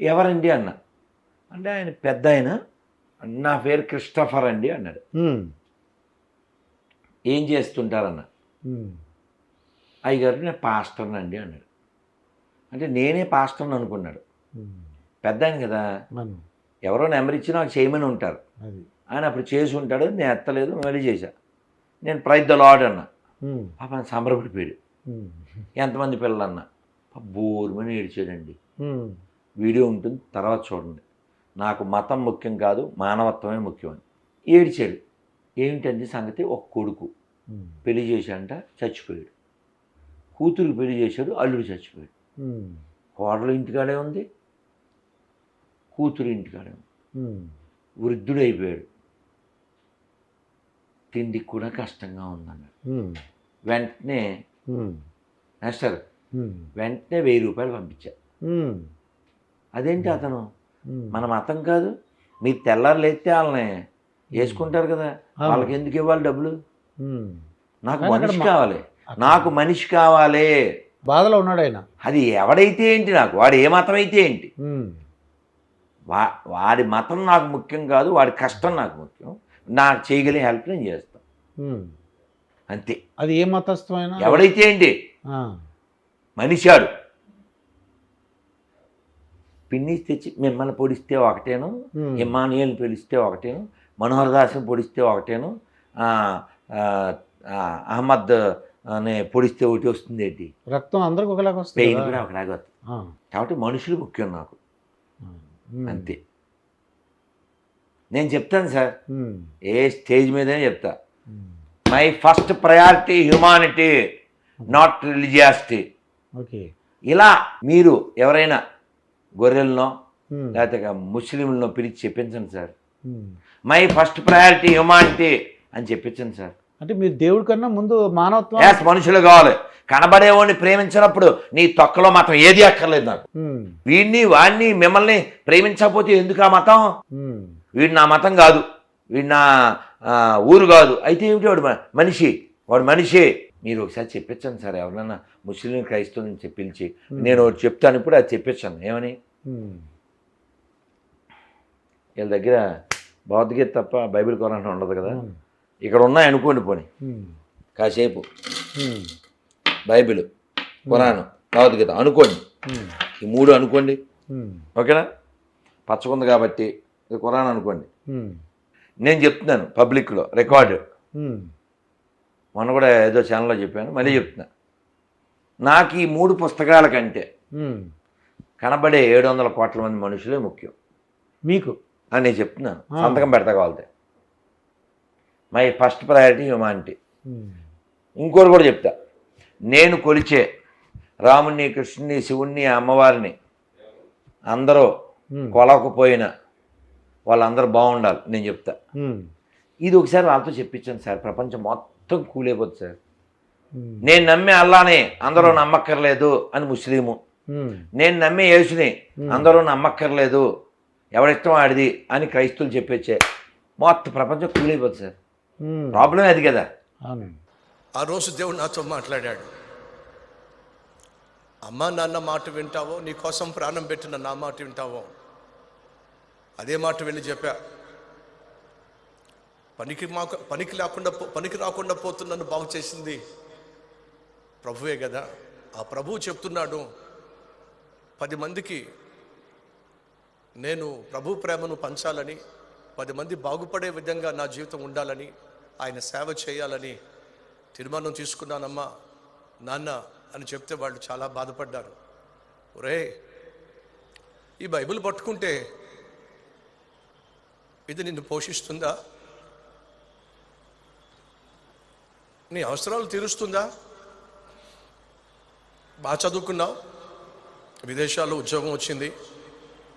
ఎవరండి అన్న? అంటే ఆయన పెద్ద ఆయన. నా పేరు క్రిస్టఫర్ అండి అన్నాడు. ఏం చేస్తుంటారన్న? అయ్యగారు నేను పాస్టర్ని అండి అన్నాడు. అంటే నేనే పాస్టర్ని అనుకున్నాడు. పెద్ద ఆయన కదా. ఎవరో నెంబర్ ఇచ్చి నాకు చేయమని ఉంటారు. ఆయన అప్పుడు చేసి ఉంటాడు. నేను ఎత్తలేదు మళ్ళీ చేశా. నేను ప్రైజ్ ద లాడ్ అన్న. పాప సంబరపడిపోయాడు. ఎంతమంది పిల్లలు అన్న బోరుమని ఏడిచాడండి. వీడియో ఉంటుంది తర్వాత చూడండి. నాకు మతం ముఖ్యం కాదు మానవత్వమే ముఖ్యం అని. ఏడిచాడు. ఏమిటండి సంగతి? ఒక కొడుకు. పెళ్ళి చేశాడంట చచ్చిపోయాడు. కూతురికి పెళ్ళి చేశాడు అల్లుడు చచ్చిపోయాడు. కోడలు ఇంటికాడే ఉంది కూతురు ఇంటికాడే ఉంది. వృద్ధుడైపోయాడు తిండికి కూడా కష్టంగా ఉందన్నాడు. వెంటనే మాస్టర్ ఉమ్, వెంటనే వెయ్యి రూపాయలు పంపించా. ఉమ్, అదేంటి అతను. మన మతం కాదు. మీరు తెల్లారు లేస్తే వాళ్ళని వేసుకుంటారు కదా. వాళ్ళకి ఎందుకు ఇవ్వాలి డబ్బులు. నాకు మనిషి కావాలి. నాకు మనిషి కావాలి. బాధలో ఉన్నాడు ఆయన. అది ఎవడైతే ఏంటి నాకు? వాడు ఏ మతం అయితే ఏంటి వా వాడి మతం నాకు ముఖ్యం కాదు వాడి కష్టం నాకు ముఖ్యం. నాకు చేయగలిగే హెల్ప్ నేను చేస్తాను. అంతే. అది ఏ మతస్థమైనా? ఎవడైతే ఏంటి? మనిషాడు పిన్ని తెచ్చి మిమ్మల్ని పొడిస్తే ఒకటేను ఇమానియల్ని పిలిస్తే ఒకటేను మనోహర్ దాస్ని పొడిస్తే ఒకటేను అహ్మద్ అనే పొడిస్తే ఒకటి వస్తుంది ఏంటి? రక్తం అందరికి ఒకలాగా వస్తుంది పెయిన్? కూడా ఒకలాగా వస్తుంది. కాబట్టి మనుషులు ముఖ్యం నాకు. అంతే. నేను చెప్తాను సార్. ఏ స్టేజ్ మీదనే చెప్తా. My first priority humanity not religiosity. Okay. ఇలా మీరు ఎవరైనా గొర్రెలనో ఉమ్, లేకపోతే ముస్లింలను పిలిచి చెప్పించండి సార్. ఉమ్. మై ఫస్ట్ ప్రయారిటీ హ్యుమానిటీ అని చెప్పించండి సార్. అంటే మీరు దేవుడి కన్నా ముందు మానవత్వం యాస్ మనుషులు కావాలి. కనబడేవాడిని ప్రేమించినప్పుడు నీ తొక్కలో మతం ఏది అక్కర్లేదు నాకు. ఉమ్, వీడిని వాడిని మిమ్మల్ని ప్రేమించకపోతే ఎందుకు ఆ మతం? వీడు నా మతం కాదు. వీడు నా ఊరు కాదు. అయితే ఏమిటి వాడు మనిషి? వాడు మనిషి. మీరు ఒకసారి చెప్పించండి సార్ ఎవరన్నా ముస్లిం క్రైస్తవుని చెప్పించి నేను ఒకటి చెప్తాను ఇప్పుడు అది చెప్పించాను ఏమని? వీళ్ళ దగ్గర భగవద్గీత తప్ప బైబిల్ కొరాన్ ఉండదు కదా. ఇక్కడ ఉన్నాయి అనుకోండి పోనీ. కాసేపు. బైబిల్ ఖురాను భగవద్గీత అనుకోండి. ఈ మూడు అనుకోండి. ఓకేనా? పచ్చకుంది కాబట్టి ఇది ఖురాన్ అనుకోండి నేను చెప్తున్నాను పబ్లిక్లో రికార్డు. మొన్న కూడా ఏదో ఛానల్లో చెప్పాను మళ్ళీ చెప్తున్నా. నాకు ఈ మూడు పుస్తకాల కంటే. కనబడే ఏడు వందల కోట్ల మంది మనుషులే ముఖ్యం. మీకు? అని నేను చెప్తున్నాను. సంతకం పెడతా కావాలితే. My first priority humanity. ఇంకోటి కూడా చెప్తా. నేను కొలిచే రాముణ్ణి కృష్ణుని శివుణ్ణి అమ్మవారిని అందరూ కొలకపోయిన వాళ్ళందరూ బాగుండాలి. నేను చెప్తా. ఇది ఒకసారి వాళ్ళతో చెప్పించాను సార్. ప్రపంచం మొత్తం కూలైపోతుంది సార్. నేను నమ్మే అల్లానే అందరూ నమ్మక్కర్లేదు అని ముస్లిము. నేను నమ్మే యేసుని అందరూ నమ్మక్కర్లేదు ఎవరిష్టం ఆడిది అని క్రైస్తువులు చెప్పేచ్చే మొత్తం ప్రపంచం కూలైపోతుంది సార్. ప్రాబ్లం అది కదా. ఆ రోజు దేవుడు నాతో మాట్లాడాడు. అమ్మా నాన్న మాట వింటావో? నీ కోసం ప్రాణం పెట్టిన నా మాట వింటావో? అదే మాట వెళ్ళి చెప్పా. పనికి మాకు పనికి లేకుండా పో- పనికి రాకుండా పోతున్నాను నన్ను బాగు చేసింది ప్రభువే కదా. ఆ ప్రభువు చెప్తున్నాడు పది మందికి నేను ప్రభు ప్రేమను పంచాలని పది మంది బాగుపడే విధంగా నా జీవితం ఉండాలని ఆయన సేవ చేయాలని తీర్మానం తీసుకున్నానమ్మా నాన్న అని చెప్తే వాళ్ళు చాలా బాధపడ్డారు. ఒరే ఈ బైబిల్ పట్టుకుంటే ఇది నిన్ను పోషిస్తుందా? నీ అవసరాలు తీరుస్తుందా? బాగా చదువుకున్నావు. విదేశాల్లో ఉద్యోగం వచ్చింది.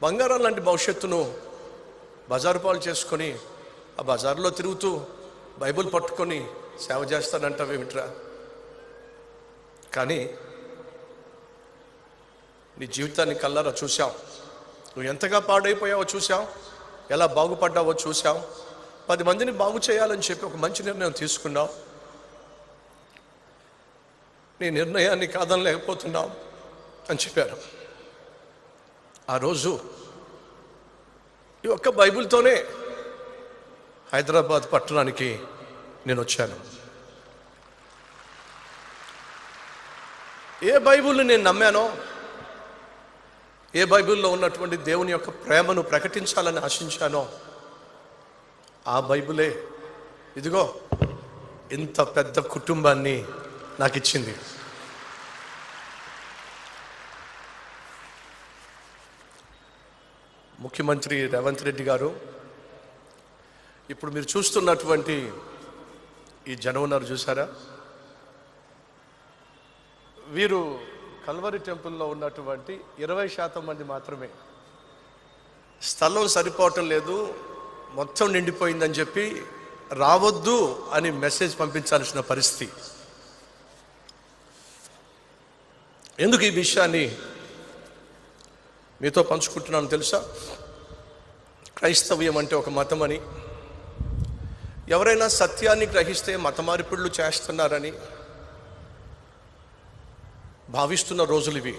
బంగారం లాంటి భవిష్యత్తును బజారు పాలు చేసుకొని ఆ బజార్లో తిరుగుతూ బైబిల్ పట్టుకొని సేవ చేస్తానంటావేమిట్రా? కానీ నీ జీవితాన్ని కల్లారా చూసాం నువ్వు ఎంతగా పాడైపోయావో చూసాం ఎలా బాగుపడ్డావో చూసాం పది మందిని బాగు చేయాలని చెప్పి ఒక మంచి నిర్ణయం తీసుకున్నావు. నీ నిర్ణయాన్ని కాదనలేకపోతున్నావు అని చెప్పారు. ఆ రోజు ఈ ఒక్క బైబిల్తోనే హైదరాబాద్ పట్టణానికి నేను వచ్చాను. ఏ బైబిల్ని నేను నమ్మానో ఏ బైబిల్లో ఉన్నటువంటి దేవుని యొక్క ప్రేమను ప్రకటించాలని ఆశించానో ఆ బైబిలే ఇదిగో ఇంత పెద్ద కుటుంబాన్ని నాకు ఇచ్చింది ముఖ్యమంత్రి రేవంత్ రెడ్డి గారు ఇప్పుడు మీరు చూస్తున్నటువంటి ఈ జనం ఉన్నారు చూసారా వీరు కల్వరి టెంపుల్లో ఉన్నటువంటి ఇరవై శాతం మంది మాత్రమే. స్థలం సరిపోవటం లేదు మొత్తం నిండిపోయిందని చెప్పి రావద్దు అని మెసేజ్ పంపించాల్సిన పరిస్థితి. ఎందుకు ఈ విషయాన్ని మీతో పంచుకుంటున్నాను తెలుసా? క్రైస్తవ్యం అంటే ఒక మతం అని. ఎవరైనా సత్యాన్ని గ్రహిస్తే మతమార్పిడులు చేస్తున్నారని భావిస్తున్న రోజులు ఇవి.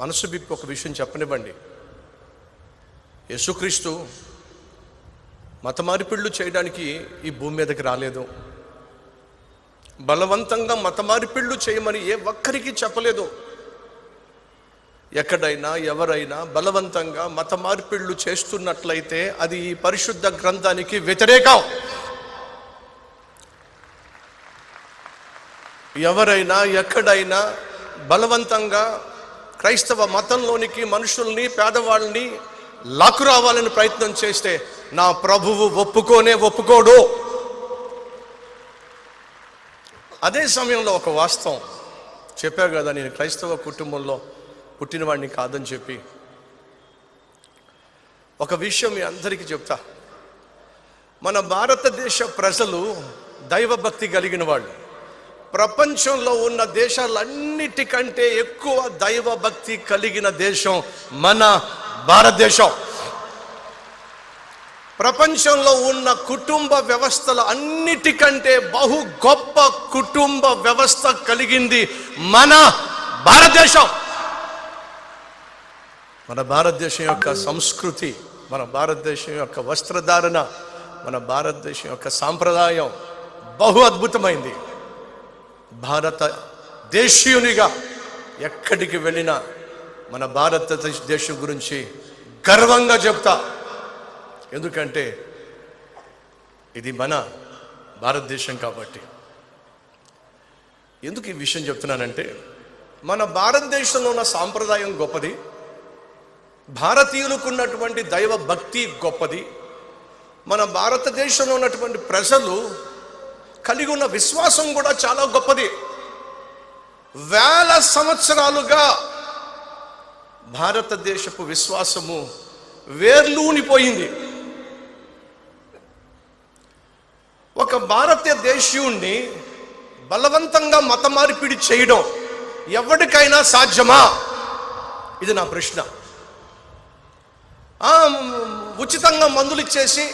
మనసు బిప్పి ఒక విషయం చెప్పనివ్వండి. యేసుక్రీస్తు మతమార్పిడులు చేయడానికి ఈ భూమి మీదకి రాలేదు. బలవంతంగా మతమార్పిడులు చేయమని ఏ ఒక్కరికి చెప్పలేదు. ఎక్కడైనా ఎవరైనా బలవంతంగా మత మార్పిళ్ళు చేస్తున్నట్లయితే అది ఈ పరిశుద్ధ గ్రంథానికి వ్యతిరేకం. ఎవరైనా ఎక్కడైనా బలవంతంగా క్రైస్తవ మతంలోనికి మనుషుల్ని పేదవాళ్ళని లాకు రావాలని ప్రయత్నం చేస్తే నా ప్రభువు ఒప్పుకోనే ఒప్పుకోడు. అదే సమయంలో ఒక వాస్తవం చెప్పారు కదా నేను క్రైస్తవ కుటుంబంలో పుట్టినవాడిని కాదని చెప్పి. ఒక విషయం మీ అందరికీ చెప్తా. మన భారతదేశ ప్రజలు దైవభక్తి కలిగిన వాళ్ళు. ప్రపంచంలో ఉన్న దేశాలన్నిటికంటే ఎక్కువ దైవభక్తి కలిగిన దేశం మన భారతదేశం. ప్రపంచంలో ఉన్న కుటుంబ వ్యవస్థల అన్నిటికంటే బహు గొప్ప కుటుంబ వ్యవస్థ కలిగింది మన భారతదేశం. మన భారతదేశం యొక్క సంస్కృతి మన భారతదేశం యొక్క వస్త్రధారణ మన భారతదేశం యొక్క సాంప్రదాయం బహు అద్భుతమైంది. భారత దేశీయునిగా ఎక్కడికి వెళ్ళినా మన భారతదేశం గురించి గర్వంగా చెప్తా. ఎందుకంటే ఇది మన భారతదేశం కాబట్టి. ఎందుకు ఈ విషయం చెప్తున్నానంటే మన భారతదేశంలో ఉన్న సాంప్రదాయం గొప్పది భారతీయులకు ఉన్నటువంటి దైవ భక్తి గొప్పది మన భారతదేశంలో ఉన్నటువంటి ప్రజలు కలిగి ఉన్న విశ్వాసం కూడా చాలా గొప్పది. వేల సంవత్సరాలుగా భారతదేశపు విశ్వాసము వేర్లూనిపోయింది. ఒక భారతీయ దేశీయుణ్ణి బలవంతంగా మత మార్పిడి చేయడం ఎవరికైనా సాధ్యమా? ఇది నా ప్రశ్న. ఉచితంగా మందులు ఇచ్చేసి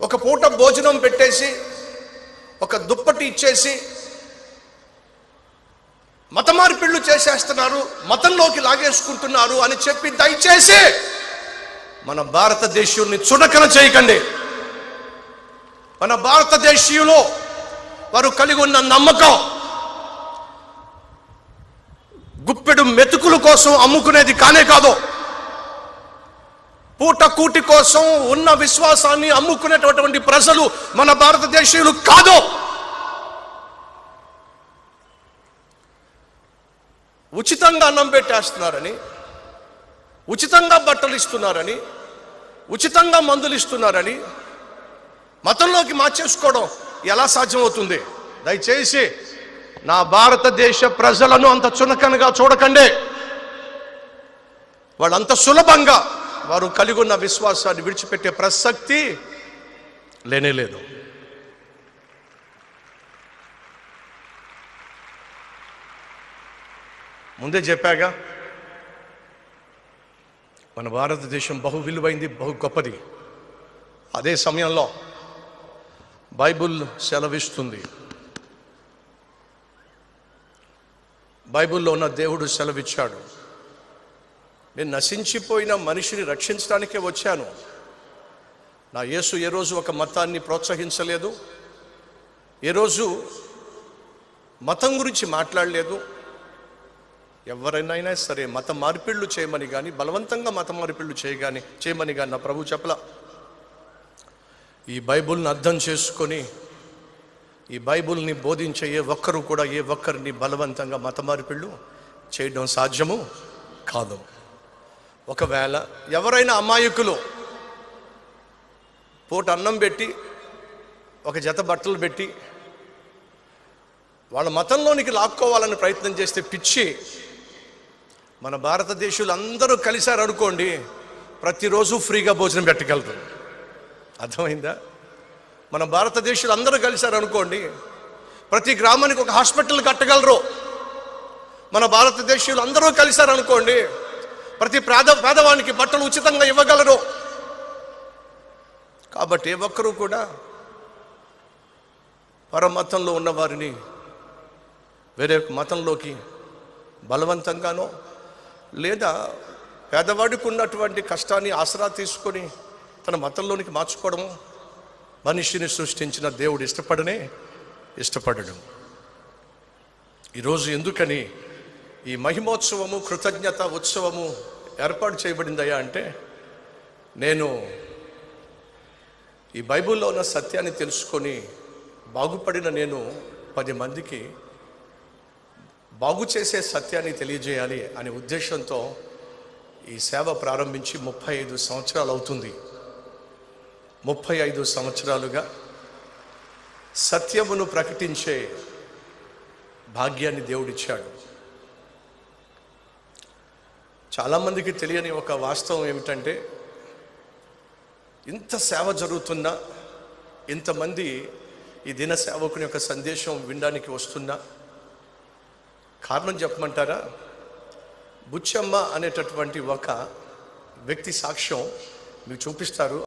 ఒక పూట భోజనం పెట్టేసి ఒక దుప్పటి ఇచ్చేసి మత మార్పిళ్ళు చేసేస్తున్నారు మతంలోకి లాగేసుకుంటున్నారు అని చెప్పి దయచేసి మన భారతదేశీయుల్ని చుడకన చేయకండి. మన భారతదేశీయులు వారు కలిగి ఉన్న నమ్మకం గుప్పెడు మెతుకుల కోసం అమ్ముకునేది కానే కాదు. పూట కూటి కోసం ఉన్న విశ్వాసాన్ని అమ్ముకునేటటువంటి ప్రజలు మన భారతదేశీయులు కాదు. ఉచితంగా అన్నం పెట్టేస్తున్నారని ఉచితంగా బట్టలు ఇస్తున్నారని ఉచితంగా మందులు ఇస్తున్నారని మతంలోకి మార్చేసుకోవడం ఎలా సాధ్యమవుతుంది? దయచేసి నా భారతదేశ ప్రజలను అంత చునకనగా చూడకండి. వాళ్ళంత సులభంగా వారు కలిగి ఉన్న విశ్వాసాన్ని విడిచిపెట్టే ప్రసక్తి లేనే లేదు. ముందే చెప్పాగా మన భారతదేశం బహు విలువైంది బహు గొప్పది. అదే సమయంలో బైబుల్ సెలవిస్తుంది. బైబిల్లో ఉన్న దేవుడు సెలవిచ్చాడు. నేను నశించిపోయిన మనిషిని రక్షించడానికే వచ్చాను. నా యేసు ఏ రోజు ఒక మతాన్ని ప్రోత్సహించలేదు. ఏ రోజు మతం గురించి మాట్లాడలేదు. ఎవరైనా సరే మత మార్పిళ్ళు చేయమని కానీ బలవంతంగా మత మార్పిళ్ళు చేయగాని చేయమని కానీ నా ప్రభు చెప్పలా. ఈ బైబుల్ని అర్థం చేసుకొని ఈ బైబుల్ని బోధించే ఏ ఒక్కరు కూడా ఏ ఒక్కరిని బలవంతంగా మత మార్పిళ్ళు చేయడం సాధ్యము కాదు. ఒకవేళ ఎవరైనా అమాయకులు పూట అన్నం పెట్టి ఒక జత బట్టలు పెట్టి వాళ్ళ మతంలోనికి లాక్కోవాలని ప్రయత్నం చేస్తే పిచ్చి. మన భారతదేశంలో అందరూ కలిశారు అనుకోండి ప్రతిరోజు ఫ్రీగా భోజనం పెట్టగలరు. అర్థమైందా? మన భారతదేశంలో అందరూ కలిశారు అనుకోండి ప్రతి గ్రామానికి ఒక హాస్పిటల్ కట్టగలరు. మన భారతదేశంలో అందరూ కలిశారు అనుకోండి ప్రతి పేద పేదవానికి బట్టలు ఉచితంగా ఇవ్వగలరు. కాబట్టి ఒక్కరూ కూడా పరమతంలో ఉన్న వారిని వేరే మతంలోకి బలవంతంగానో లేదా పేదవాడికి ఉన్నటువంటి కష్టాన్ని ఆసరా తీసుకొని తన మతంలోనికి మార్చుకోవడము. మనిషిని సృష్టించిన దేవుడు ఇష్టపడనే ఇష్టపడడం. ఈరోజు ఎందుకని ఈ మహిమోత్సవము కృతజ్ఞత ఉత్సవము ఏర్పాటు చేయబడిందయ్యా అంటే నేను ఈ బైబిల్లో ఉన్న సత్యాన్ని తెలుసుకొని బాగుపడిన నేను పది మందికి బాగు చేసే సత్యాన్ని తెలియజేయాలి అనే ఉద్దేశంతో ఈ సేవ ప్రారంభించి ముప్పై ఐదు సంవత్సరాలు అవుతుంది. ముప్పై ఐదు సంవత్సరాలుగా సత్యమును ప్రకటించే భాగ్యాన్ని దేవుడిచ్చాడు. చాలామందికి తెలియని ఒక వాస్తవం ఏమిటంటే ఇంత సేవ జరుగుతున్నా ఇంతమంది ఈ దిన సేవకుని యొక్క సందేశం వినడానికి వస్తున్నా కారణం చెప్పమంటారా? బుచ్చమ్మ అనేటటువంటి ఒక వ్యక్తి సాక్ష్యం మీకు చూపిస్తారు.